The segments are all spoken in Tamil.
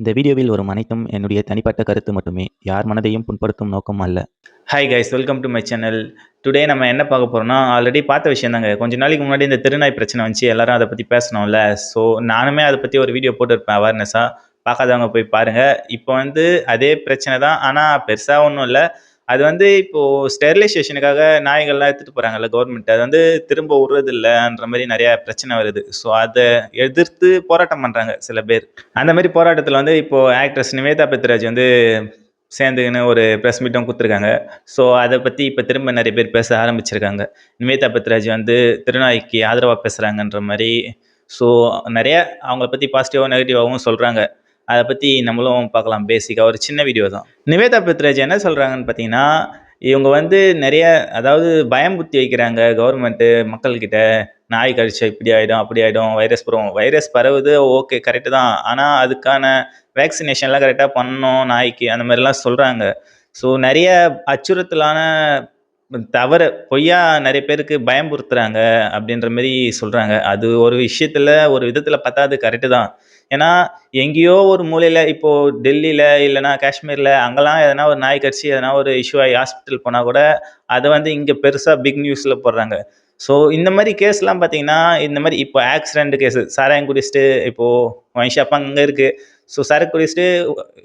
இந்த வீடியோவில் வரும் அனைத்தும் என்னுடைய தனிப்பட்ட கருத்து மட்டுமே. யார் மனதையும் புண்படுத்தும் நோக்கம் அல்ல. Hi guys welcome to my channel today நம்ம என்ன பார்க்க போகிறோம்னா ஆல்ரெடி பார்த்த விஷயம் தாங்க. கொஞ்ச நாளைக்கு முன்னாடி இந்த திருநாய் பிரச்சனை வந்துச்சு. எல்லாரும் அதை பற்றி பேசணும்ல. ஸோ நானுமே அதை பற்றி ஒரு வீடியோ போட்டிருப்பேன் அவேர்னஸாக பார்க்காதவங்க போய் பாருங்கள் இப்போ வந்து அதே பிரச்சனை தான். ஆனால் பெருசாக ஒன்றும் இல்லை. அது வந்து இப்போது ஸ்டெர்லைசேஷனுக்காக நாய்கள்லாம் எடுத்துகிட்டு போகிறாங்கல்ல கவர்மெண்ட் அது வந்து திரும்ப விடுறது இல்லைன்ற மாதிரி நிறையா பிரச்சனை வருது. ஸோ அதை எதிர்த்து போராட்டம் பண்ணுறாங்க சில பேர். அந்த மாதிரி போராட்டத்தில் வந்து இப்போது ஆக்ட்ரஸ் நிவேதா பெத்ராஜ் வந்து சேர்ந்துக்கின்னு ஒரு ப்ரெஸ் மீட்டும் கொடுத்துருக்காங்க. ஸோ அதை பற்றி இப்போ திரும்ப நிறைய பேர் பேச ஆரம்பிச்சிருக்காங்க. நிவேதா பெத்ராஜ் வந்து திருநாய்க்கு ஆதரவாக பேசுகிறாங்கன்ற மாதிரி ஸோ நிறைய அவங்கள பற்றி பாசிட்டிவாகவும் நெகட்டிவாகவும் சொல்கிறாங்க அதை பற்றி நம்மளும் பார்க்கலாம். பேசிக்காக ஒரு சின்ன வீடியோ தான். நிவேதா பித்ராஜ் என்ன சொல்கிறாங்கன்னு பார்த்தீங்கன்னா இவங்க வந்து நிறைய அதாவது பயம் புத்தி வைக்கிறாங்க கவர்மெண்ட்டு மக்கள்கிட்ட. நாய் கடிச்சா இப்படி ஆகிடும் அப்படி ஆகிடும் வைரஸ் பரவும் வைரஸ் பரவுது ஓகே கரெக்டு தான். ஆனால் அதுக்கான வேக்சினேஷன்லாம் கரெக்டாக பண்ணணும் நாய்க்கு அந்த மாதிரிலாம் சொல்கிறாங்க ஸோ நிறைய அச்சுறுத்தலான தவறு பொய்யா நிறைய பேருக்கு பயம்புறுத்துறாங்க அப்படின்ற மாதிரி சொல்கிறாங்க அது ஒரு விஷயத்தில் ஒரு விதத்தில் பார்த்தா அது கரெக்டு தான். ஏன்னா எங்கேயோ ஒரு மூலையில் இப்போது டெல்லியில் இல்லைனா காஷ்மீரில் அங்கெல்லாம் எதனா ஒரு நாய் கடிச்சு எதனா ஒரு இஷ்யூ ஆகி ஹாஸ்பிட்டல் போனால் கூட அதை வந்து இங்கே பெருசாக பிக் நியூஸில் போடுறாங்க. ஸோ இந்த மாதிரி கேஸ்லாம் பார்த்தீங்கன்னா இந்த மாதிரி இப்போ ஆக்சிடென்ட் கேஸு சாராயம் குடிச்சிட்டு இப்போது ஒயின் ஷாப் அங்கே இருக்குது ஸோ சரக்கு குடிச்சிட்டு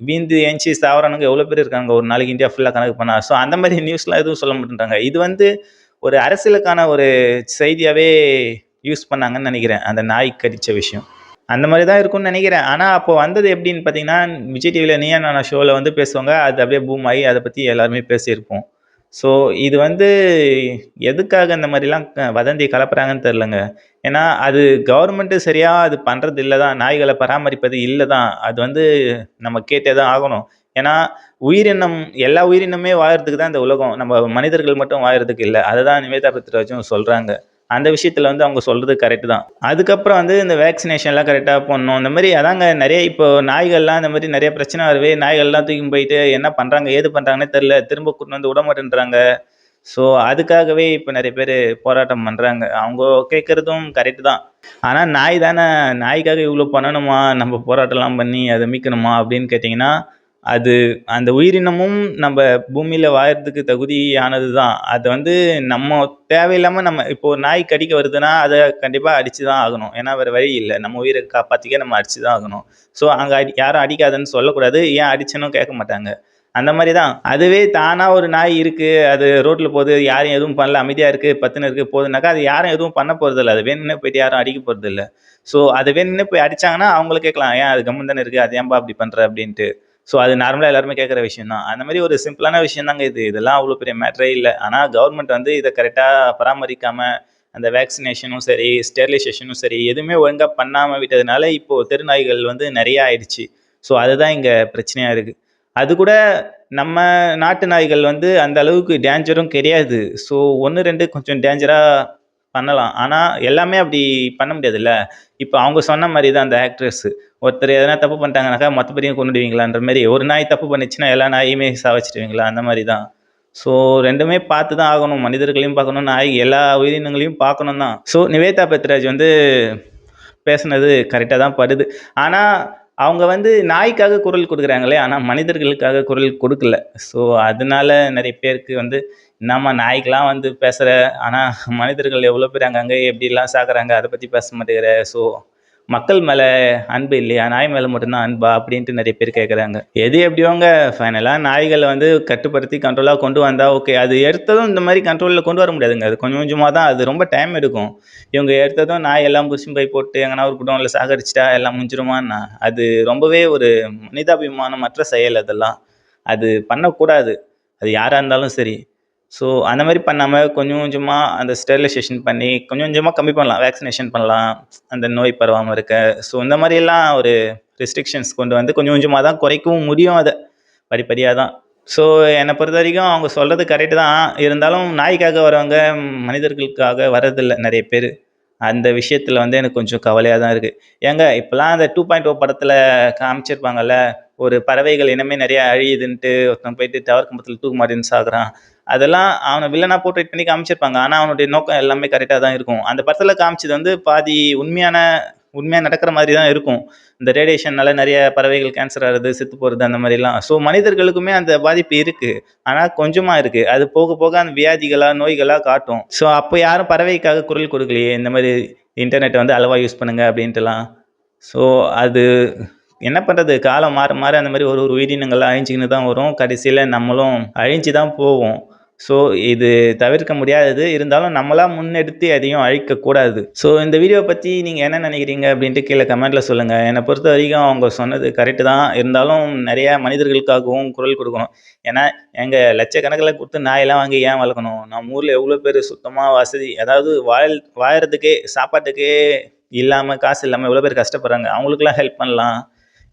வீந்து ஏஞ்சி சாவரானுங்க எவ்வளோ பேர் இருக்காங்க? ஒரு நாளைக்கு இந்தியா ஃபுல்லாக கணக்கு பண்ணால் ஸோ அந்த மாதிரி நியூஸ்லாம் எதுவும் சொல்ல மாட்டேன்றாங்க. இது வந்து ஒரு அரசியலுக்கான ஒரு செய்தியாகவே யூஸ் பண்ணாங்கன்னு நினைக்கிறேன் அந்த நாய் கடித்த விஷயம். அந்த மாதிரி தான் இருக்கும்னு நினைக்கிறேன். ஆனால் அப்போ வந்தது எப்படின்னு பார்த்தீங்கன்னா விஜய் டிவியில் நீயா நானா ஷோவில் வந்து பேசுவாங்க. அது அப்படியே பூம் ஆகி அதை பற்றி எல்லாருமே பேசியிருப்போம். ஸோ இது வந்து எதுக்காக இந்த மாதிரிலாம் க- வதந்தி கலப்புறாங்கன்னு தெரிலங்க ஏன்னா அது கவர்மெண்ட்டு சரியாக அது பண்ணுறது இல்லை தான். நாய்களை பராமரிப்பது இல்லை தான். அது வந்து நம்ம கேட்டே தான் ஆகணும். ஏன்னா உயிரினம் எல்லா உயிரினமே வாழறதுக்கு தான் இந்த உலகம். நம்ம மனிதர்கள் மட்டும் வாழறதுக்கு இல்லை. அதை தான் நிவேதா பத்ராஜும் சொல்கிறாங்க அந்த விஷயத்தில் வந்து அவங்க சொல்கிறது கரெக்டு தான். அதுக்கப்புறம் வந்து இந்த வேக்சினேஷன்லாம் கரெக்டாக போடணும். இந்த மாதிரி அதாங்க நிறைய இப்போ நாய்கள்லாம் இந்த மாதிரி நிறைய பிரச்சனை வருவே நாய்கள்லாம் தூக்கி போயிட்டு என்ன பண்ணுறாங்க ஏது பண்ணுறாங்கன்னே தெரில திரும்ப கூட்டு வந்து விட மாட்டேன்றாங்க. ஸோ அதுக்காகவே இப்போ நிறைய பேர் போராட்டம் பண்ணுறாங்க அவங்க கேட்குறதும் கரெக்டு தான். ஆனால் நாய் தானே நாய்க்காக இவ்வளோ பண்ணணுமா? நம்ம போராட்டம்லாம் பண்ணி அதை மீட்கணுமா அப்படின்னு கேட்டிங்கன்னா அது அந்த உயிரினமும் நம்ம பூமியில் வாழறதுக்கு தகுதியானது தான் அது வந்து நம்ம தேவையில்லாமல் நம்ம இப்போ ஒரு நாய் கடிக்க வருதுன்னா அதை கண்டிப்பாக அடித்து தான் ஆகணும். ஏன்னா வேறு வழி இல்லை. நம்ம உயிரை காப்பாற்றிக்க நம்ம அடித்து தான் ஆகணும். ஸோ அங்கே அடி யாரும் அடிக்காதுன்னு சொல்லக்கூடாது. ஏன் அடிச்சனும் கேட்க மாட்டாங்க. அந்த மாதிரி தான் அதுவே தானாக ஒரு நாய் இருக்குது அது ரோட்டில் போகுது யாரும் எதுவும் பண்ணல அமைதியாக இருக்குது பத்துன்னு இருக்குது போகுதுனாக்கா அது யாரும் எதுவும் பண்ண போகிறதில்ல அது வேணும்னே போயிட்டு யாரும் அடிக்க போகிறதில்ல ஸோ அது வேணும்னே போய் அடித்தாங்கன்னா அவங்கள கேட்கலாம் ஏன் அது கம்மன் தானே இருக்குது அது ஏன்பா அப்படி பண்ணுற அப்படின்ட்டு. ஸோ அது நார்மலாக எல்லாருமே கேட்குற விஷயம் தான் அந்த மாதிரி ஒரு சிம்பிளான விஷயம் தாங்க இது. இதெல்லாம் அவ்வளோ பெரிய மேட்டரே இல்லை. ஆனால் கவர்மெண்ட் வந்து இதை கரெக்டாக பராமரிக்காமல் அந்த வேக்சினேஷனும் சரி ஸ்டெர்லைசேஷனும் சரி எதுவுமே ஒழுங்காக பண்ணாமல் விட்டதுனால இப்போது தெருநாய்கள் வந்து நிறையா ஆயிடுச்சு. ஸோ அதுதான் இங்கே பிரச்சனையாக இருக்குது அது கூட நம்ம நாட்டு நாய்கள் வந்து அந்த அளவுக்கு டேஞ்சரும் கிடையாது. ஸோ ஒன்று ரெண்டு கொஞ்சம் டேஞ்சராக பண்ணலாம். ஆனால் எல்லாமே அப்படி பண்ண முடியாதுல்ல? இப்போ அவங்க சொன்ன மாதிரி தான் அந்த ஆக்ட்ரஸ் ஒருத்தர் எதனா தப்பு பண்ணிட்டாங்கனாக்கா மொத்த பேரையும் கொண்டுடுவீங்களான்ற மாதிரி ஒரு நாய் தப்பு பண்ணிச்சுன்னா எல்லா நாயுமே சாவச்சிடுவீங்களா? அந்த மாதிரி தான் ஸோ ரெண்டுமே பார்த்து தான் ஆகணும். மனிதர்களையும் பார்க்கணும். நாய் எல்லா உயிரினங்களையும் பார்க்கணும் தான் ஸோ நிவேதா பெத்ராஜ் வந்து பேசுனது கரெக்டாக தான் படுது. ஆனால் அவங்க வந்து நாய்க்காக குரல் கொடுக்குறாங்களே ஆனால் மனிதர்களுக்காக குரல் கொடுக்கல. ஸோ அதனால நிறைய பேருக்கு வந்து நம்ம நாய்க்கெலாம் வந்து பேசுகிற ஆனால் மனிதர்கள் எவ்வளோ பேர் அங்கங்கே எப்படிலாம் சாக்குறாங்க அதை பற்றி பேச மாட்டேங்கிற. ஸோ மக்கள் மேலே அன்பு இல்லையா? நாய் மேலே மட்டும்தான் அன்பா? அப்படின்ட்டு நிறைய பேர் கேட்குறாங்க எது எப்படியோங்க? ஃபைனலாக நாய்களை வந்து கட்டுப்படுத்தி கண்ட்ரோலாக கொண்டு வந்தால் ஓகே அது எடுத்ததும் இந்த மாதிரி கண்ட்ரோலில் கொண்டு வர முடியாதுங்க. அது கொஞ்சம் கொஞ்சமாக தான் அது ரொம்ப டைம் எடுக்கும். இவங்க எடுத்ததும் நாய் எல்லாம் புஷும் போய் போட்டு எங்கன்னா ஒரு குடோனில் சாகரிச்சிட்டா எல்லாம் முடிஞ்சிருமான்னா அது ரொம்பவே ஒரு மனிதாபிமானமற்ற செயல் அதெல்லாம். அது பண்ணக்கூடாது. அது யாராக இருந்தாலும் சரி. ஸோ அந்த மாதிரி பண்ணாமல் கொஞ்சம் கொஞ்சமாக அந்த ஸ்டெரிலைசேஷன் பண்ணி கொஞ்சம் கொஞ்சமாக கம்மி பண்ணலாம் வேக்சினேஷன் பண்ணலாம் அந்த நோய் பரவாமல் இருக்க. ஸோ இந்த மாதிரியெல்லாம் ஒரு ரெஸ்ட்ரிக்ஷன்ஸ் கொண்டு வந்து கொஞ்சம் கொஞ்சமாக தான் குறைக்கவும் முடியும் அதை. படிப்படியாக தான். ஸோ என்னை பொறுத்த வரைக்கும் அவங்க சொல்கிறது கரெக்டு தான். இருந்தாலும் நாய்க்காக வரவங்க மனிதர்களுக்காக வர்றதில்லை நிறைய பேர். அந்த விஷயத்தில் வந்து எனக்கு கொஞ்சம் கவலையாக தான் இருக்குது ஏங்க இப்போலாம் அந்த டூ பாயிண்ட் ஓ படத்தில் காமிச்சிருப்பாங்கல்ல ஒரு பறவைகள் இனமே நிறைய அழியுதுன்ட்டு ஒருத்தன் போயிட்டு டவர் கம்பத்தில் தூக்கு மாட்டின்னு சாகுறான். அதெல்லாம் அவனை வில்லனாக போர்ட்ரேட் பண்ணி காமிச்சிருப்பாங்க. ஆனால் அவனுடைய நோக்கம் எல்லாமே கரெக்டாக தான் இருக்கும். அந்த படத்தில் காமிச்சது வந்து பாதி உண்மையான உண்மையாக நடக்கிற மாதிரி தான் இருக்கும். இந்த ரேடியேஷனால் நிறைய பறவைகள் கேன்சர் ஆகிறது செத்து போகிறது அந்த மாதிரிலாம். ஸோ மனிதர்களுக்குமே அந்த பாதிப்பு இருக்குது ஆனால் கொஞ்சமாக இருக்குது அது போக போக அந்த வியாதிகளாக நோய்களாக காட்டும். ஸோ அப்போ யாரும் பறவைக்காக குரல் கொடுக்கலையே? இந்த மாதிரி இன்டர்நெட்டை வந்து அளவாக யூஸ் பண்ணுங்கள் அப்படின்ட்டுலாம். ஸோ அது என்ன பண்ணுறது காலம் மாற மாற அந்த மாதிரி ஒரு ஒரு உயிரினங்கள்லாம் அழிஞ்சிக்கின்னு தான் வரும். கடைசியில் நம்மளும் அழிஞ்சு தான் போவோம். ஸோ இது தவிர்க்க முடியாதது. இருந்தாலும் நம்மளா முன்னெடுத்து எதையும் அழிக்கக்கூடாது ஸோ இந்த வீடியோ பற்றி நீங்கள் என்ன நினைக்கிறீங்க அப்படின்ட்டு கீழே கமெண்ட்டில் சொல்லுங்கள் என்னை பொறுத்த வரைக்கும் அவங்க சொன்னது கரெக்டு தான். இருந்தாலும் நிறையா மனிதர்களுக்காகவும் குரல் கொடுக்கணும். ஏன்னா எங்கள் லட்சக்கணக்கில் கொடுத்து நாயெல்லாம் வாங்கி ஏன் வளர்க்கணும்? நம்ம ஊரில் எவ்வளோ பேர் சுத்தமாக வசதி அதாவது வாழ் வாழறதுக்கே சாப்பாட்டுக்கே இல்லாமல் காசு இல்லாமல் எவ்வளோ பேர் கஷ்டப்படுறாங்க? அவங்களுக்குலாம் ஹெல்ப் பண்ணலாம்.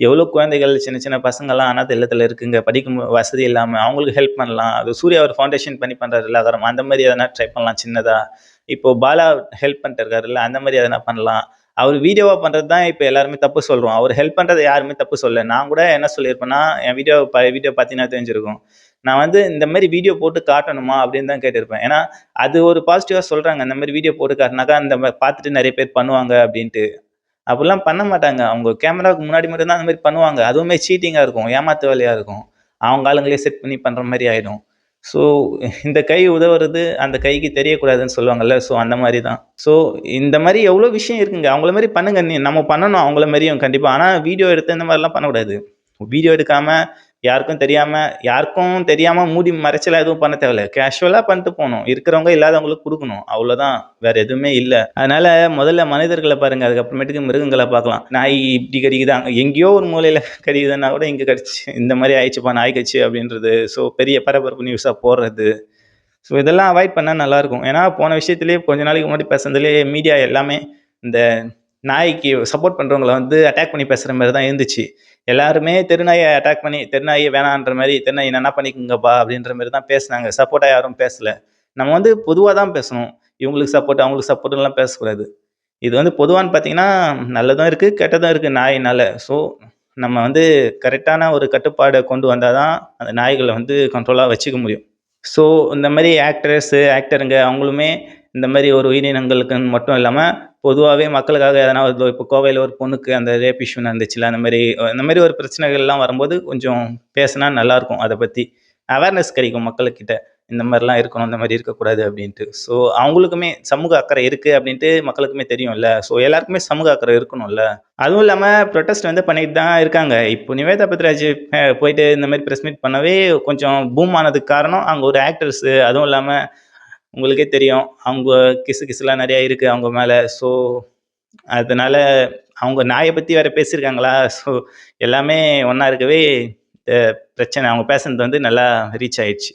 எவ்வளோ குழந்தைகள் சின்ன சின்ன பசங்கள்லாம் அனாத இல்லத்தில் இருக்குங்க. படிக்கும் வசதி இல்லாமல் அவங்களுக்கு ஹெல்ப் பண்ணலாம். அது சூர்யா அவர் ஃபவுண்டேஷன் பண்ணி பண்ணுறாருல அகரம் அந்த மாதிரி எதனா ட்ரை பண்ணலாம் சின்னதாக இப்போ பாலா ஹெல்ப் பண்ணிட்டு இருக்காருல்ல அந்த மாதிரி எதனா பண்ணலாம். அவர் வீடியோவாக பண்ணுறது தான் இப்போ எல்லாருமே தப்பு சொல்கிறோம் அவர் ஹெல்ப் பண்ணுறது யாருமே தப்பு சொல்ல நான் கூட என்ன சொல்லியிருப்பேன்னா என் வீடியோ ப வீடியோ பார்த்தீங்கன்னா தெரிஞ்சிருக்கும். நான் வந்து இந்த மாதிரி வீடியோ போட்டு காட்டணுமா அப்படின்னு தான் கேட்டிருப்பேன். ஏன்னா அது ஒரு பாசிட்டிவாக சொல்கிறாங்க இந்த மாதிரி வீடியோ போட்டு காட்டினாக்கா அந்த பார்த்துட்டு நிறைய பேர் பண்ணுவாங்க அப்படின்ட்டு. அப்படிலாம் பண்ண மாட்டாங்க. அவங்க கேமராவுக்கு முன்னாடி மட்டும்தான் அந்த மாதிரி பண்ணுவாங்க. அதுவுமே சீட்டிங்காக இருக்கும். ஏமாத்து வேலையாக இருக்கும். அவங்க ஆளுங்களே செட் பண்ணி பண்ணுற மாதிரி ஆகிடும் ஸோ இந்த கை உதவுறது அந்த கைக்கு தெரியக்கூடாதுன்னு சொல்லுவாங்கல்ல. ஸோ அந்த மாதிரி தான். ஸோ இந்த மாதிரி எவ்வளோ விஷயம் இருக்குங்க. அவங்கள மாதிரி பண்ணுங்க. நீ நம்ம பண்ணணும். அவங்கள மாதிரியும் கண்டிப்பாக ஆனால் வீடியோ எடுத்து இந்த மாதிரிலாம் பண்ணக்கூடாது. வீடியோ எடுக்காமல் யாருக்கும் தெரியாமல் யாருக்கும் தெரியாமல் மூடி மறைச்சலாம் எதுவும் பண்ண தேவையில்ல. கேஷுவலாக பண்ணிட்டு போகணும். இருக்கிறவங்க இல்லாதவங்களுக்கு கொடுக்கணும். அவ்வளோதான் வேறு எதுவுமே இல்லை. அதனால் முதல்ல மனிதர்களை பாருங்கள் அதுக்கப்புறமேட்டுக்கு மிருகங்களை பார்க்கலாம். நாய் இப்படி கடிக்குதாங்க எங்கேயோ ஒரு மூலையில் கடிக்குதுன்னா கூட இங்கே கடிச்சு இந்த மாதிரி ஆயிடுச்சுப்பா நாய் கடிச்சு அப்படின்றது. ஸோ பெரிய பரபரப்பு நியூஸாக போடுறது. ஸோ இதெல்லாம் அவாய்ட் பண்ணால் நல்லாயிருக்கும் ஏன்னா போன விஷயத்துலேயே கொஞ்ச நாளைக்கு முன்னாடி பேசுனதுலேயே மீடியா எல்லாமே இந்த நாய்க்கு சப்போர்ட் பண்ணுறவங்கள வந்து அட்டாக் பண்ணி பேசுகிற மாதிரி தான் இருந்துச்சு. எல்லாருமே தெருநாயை அட்டாக் பண்ணி தெருநாயை வேணான்ற மாதிரி தெருநாய் என்ன பண்ணிக்கோங்கப்பா அப்படின்ற மாதிரி தான் பேசுனாங்க. சப்போர்ட்டாக யாரும் பேசலை. நம்ம வந்து பொதுவாக தான் பேசணும். இவங்களுக்கு சப்போர்ட் அவங்களுக்கு சப்போர்ட்லாம் பேசக்கூடாது. இது வந்து பொதுவான்னு பார்த்தீங்கன்னா நல்லதும் இருக்குது கெட்டதும் இருக்குது நாயினால். ஸோ நம்ம வந்து கரெக்டான ஒரு கட்டுப்பாடை கொண்டு வந்தால் தான் அந்த நாய்களை வந்து கண்ட்ரோலாக வச்சுக்க முடியும். ஸோ இந்த மாதிரி ஆக்டர்ஸு ஆக்டருங்க அவங்களுமே இந்த மாதிரி ஒரு உயிரினங்களுக்குன்னு மட்டும் இல்லாமல் பொதுவாகவே மக்களுக்காக எதனா ஒரு இப்போ கோவையில் ஒரு பொண்ணுக்கு அந்த ரேப் இஷ்யூ நடந்துச்சுல அந்த மாதிரி அந்த மாதிரி ஒரு பிரச்சனைகள்லாம் வரும்போது கொஞ்சம் பேசினா நல்லாயிருக்கும் அதை பற்றி அவேர்னஸ் கிடைக்கும் மக்களுக்கிட்ட இந்த மாதிரிலாம் இருக்கணும் இந்த மாதிரி இருக்கக்கூடாது அப்படின்ட்டு. ஸோ அவங்களுக்குமே சமூக அக்கறை இருக்குது அப்படின்ட்டு மக்களுக்குமே தெரியும்ல. ஸோ எல்லாருக்குமே சமூக அக்கறை இருக்கணும்ல. அதுவும் இல்லாமல் ப்ரொட்டஸ்ட் வந்து பண்ணிட்டு தான் இருக்காங்க. இப்போ நிவேதா பத்ராஜ் போயிட்டு இந்த மாதிரி ப்ரெஸ் மீட் பண்ணவே கொஞ்சம் பூம் ஆனதுக்கு காரணம் அங்கே ஒரு ஆக்டர்ஸு அதுவும் இல்லாமல் உங்களுக்கே தெரியும். அவங்க கிசு கிசுலாம் நிறையா இருக்குது அவங்க மேலே. ஸோ அதனால் அவங்க நாயை பற்றி வேறு பேசியிருக்காங்களா? ஸோ எல்லாமே ஒன்றா இருக்கவே பிரச்சனை அவங்க பேசுனது வந்து நல்லா ரீச் ஆயிடுச்சு.